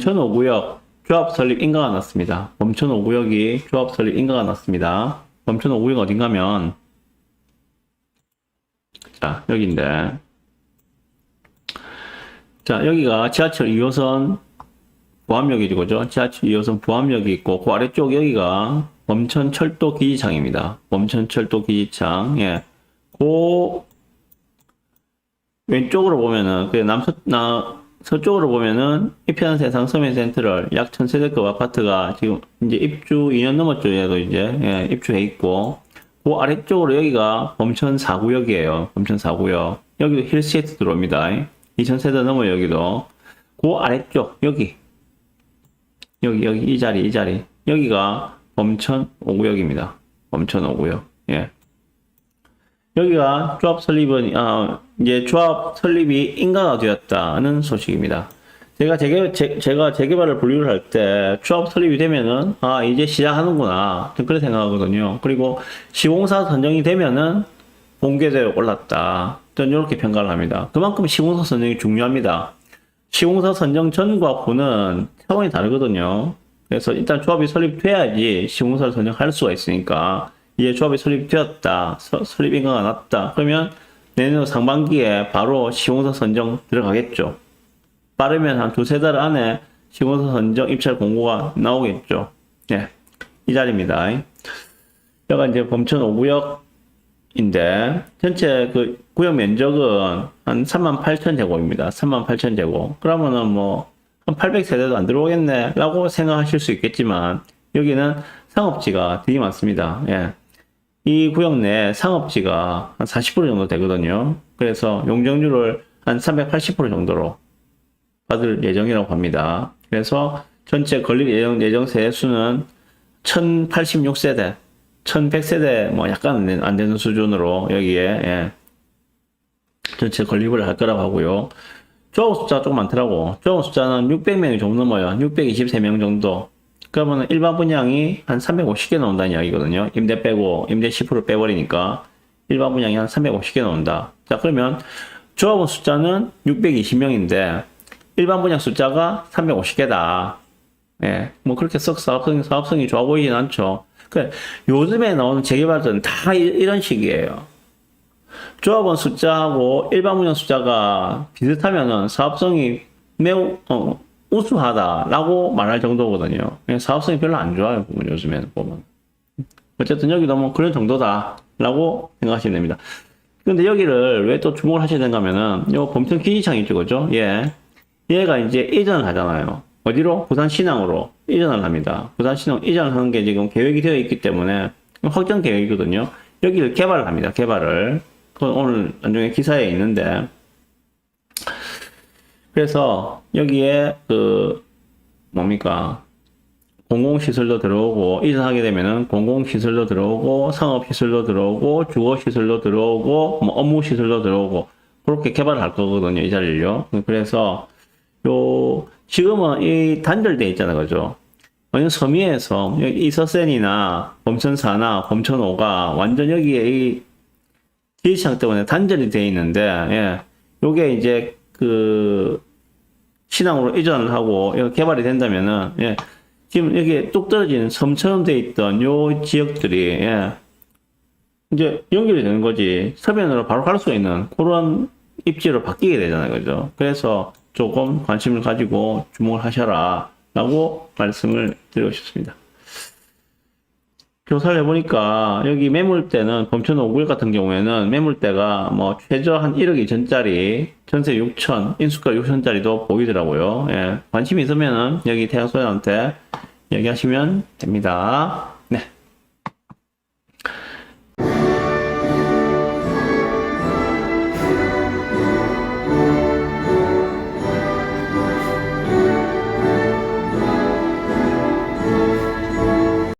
범천 5구역 조합 설립 인가가 났습니다. 범천 5구역이 조합 설립 인가가 났습니다. 범천 5구역 어딘가면 자 여기인데 자 여기가 지하철 2호선 부암역이죠 그죠? 지하철 2호선 부암역이 있고 그 아래쪽 여기가 범천 철도 기지창입니다. 범천 철도 기지창 예. 그 왼쪽으로 보면은 그 남서 나 서쪽으로 보면은 이편 세상 서면 센트럴 약 1000세대급 아파트가 지금 이제 입주 2년 넘었죠. 얘도 이제 예, 입주해 있고 그 아래쪽으로 여기가 범천 4구역이에요. 범천 4구역. 여기도 힐스테이트 들어옵니다. 2000세대 넘어 여기도. 그 아래쪽 여기 여기 여기 이 자리 이 자리 여기가 범천 5구역입니다. 범천 5구역. 예. 여기가 조합 설립은 아, 이제 조합 설립이 인가가 되었다는 소식입니다. 제가 재개 제, 제가 재개발을 분류를 할 때 조합 설립이 되면은 아 이제 시작하는구나 좀 그렇게 생각하거든요. 그리고 시공사 선정이 되면은 공개대로 올랐다. 저는 이렇게 평가를 합니다. 그만큼 시공사 선정이 중요합니다. 시공사 선정 전과 후는 차원이 다르거든요. 그래서 일단 조합이 설립돼야지 시공사를 선정할 수가 있으니까 이제 조합이 설립되었다. 서- 설립 인가가 났다. 그러면 내년 상반기에 바로 시공사 선정 들어가겠죠. 빠르면 한 두세 달 안에 시공사 선정 입찰 공고가 나오겠죠. 예. 이 자리입니다. 여기가 이제 범천 5구역인데, 전체 그 구역 면적은 한 3만 8천 제곱입니다. 3만 8천 제곱. 그러면은 뭐, 한 800세대도 안 들어오겠네. 라고 생각하실 수 있겠지만, 여기는 상업지가 되게 많습니다. 예. 이 구역 내 상업지가 한 40% 정도 되거든요. 그래서 용적률을 한 380% 정도로 받을 예정이라고 합니다. 그래서 전체 건립 예정, 예정 세 수는 1086세대, 1100세대 뭐 약간 안 되- 안 되는 수준으로 여기에 예. 전체 건립을 할 거라고 하고요. 조합 숫자가 조금 많더라고. 조합 숫자는 600명이 좀 넘어요. 623명 정도. 그러면 일반 분양이 한 350개 나온다는 이야기거든요. 임대 빼고, 임대 10% 빼버리니까 일반 분양이 한 350개 나온다. 자, 그러면 조합원 숫자는 620명인데 일반 분양 숫자가 350개다. 예, 뭐 그렇게 썩 사업성이, 사업성이 좋아 보이진 않죠. 그 요즘에 나오는 재개발들은 다 이- 이런 식이에요. 조합원 숫자하고 일반 분양 숫자가 비슷하면은 사업성이 매우 어, 우수하다라고 말할 정도거든요. 그냥 사업성이 별로 안 좋아요, 보면 요즘에는 보면. 어쨌든 여기도 뭐 그런 정도다라고 생각하시면 됩니다. 근데 여기를 왜 또 주목을 하셔야 되는가 하면은 요 범천 기지창 있죠, 그죠? 예. 얘가 이제 이전을 하잖아요. 어디로? 부산 신항으로 이전을 합니다. 부산 신항 이전을 하는 게 지금 계획이 되어 있기 때문에 확정 계획이거든요. 여기를 개발을 합니다. 개발을. 그건 오늘 나중에 기사에 있는데 그래서 여기에 그 뭡니까? 공공시설도 들어오고 이전하게 되면은 공공시설도 들어오고 상업시설도 들어오고 주거시설도 들어오고 뭐 업무시설도 들어오고 그렇게 개발을 할 거거든요 이 자리를요. 그래서 요 지금은 이 단절돼 있잖아요 그죠? 완전 섬유에서 여기 이서센이나 범천사나 범천오가 완전 여기에 이 기지창 때문에 단절이 돼 있는데 예 요게 이제 그 신항으로 이전을 하고 개발이 된다면은 예. 지금 여기 뚝 떨어진 섬처럼 돼 있던 요 지역들이 예. 이제 연결이 되는 거지. 서면으로 바로 갈 수 있는 그런 입지로 바뀌게 되잖아요. 그죠? 그래서 조금 관심을 가지고 주목을 하셔라 라고 말씀을 드리고 싶습니다 조사를 해보니까 여기 매물대는 범천 5구역 같은 경우에는 매물대가 뭐 최저 한 1억 2천짜리 전세 6천 인수가 6천짜리도 보이더라고요. 예, 관심 있으면은 여기 대학소장한테 얘기하시면 됩니다.